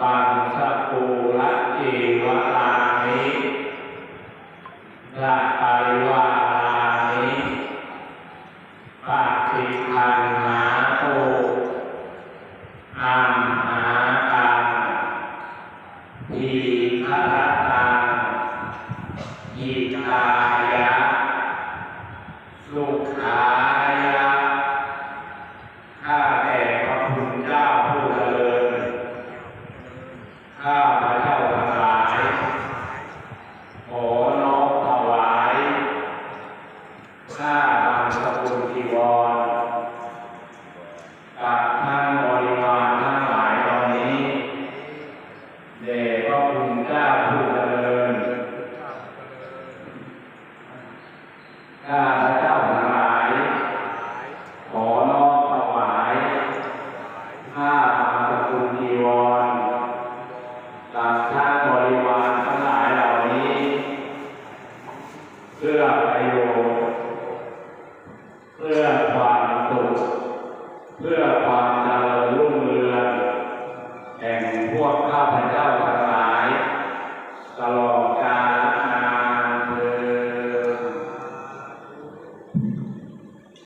บังสปูระเอวานิละปวาลานิปะติคันหาโตอัมหากังทีฆะตังยิตายะสุขาย ข้าพระเจ้าทั้งหลายขอน้อมถวายข้าบางสกุลจีวรกับท่านบริวารทั้งหลายตอนนี้เดชพระคุณเจ้าผู้เจริญข้าพระเจ้าทั้งหลาย ขอน้อมถวายผ้าบางสกุลจีวร เพื่อประโยชน์เพื่อความสุขเพื่อ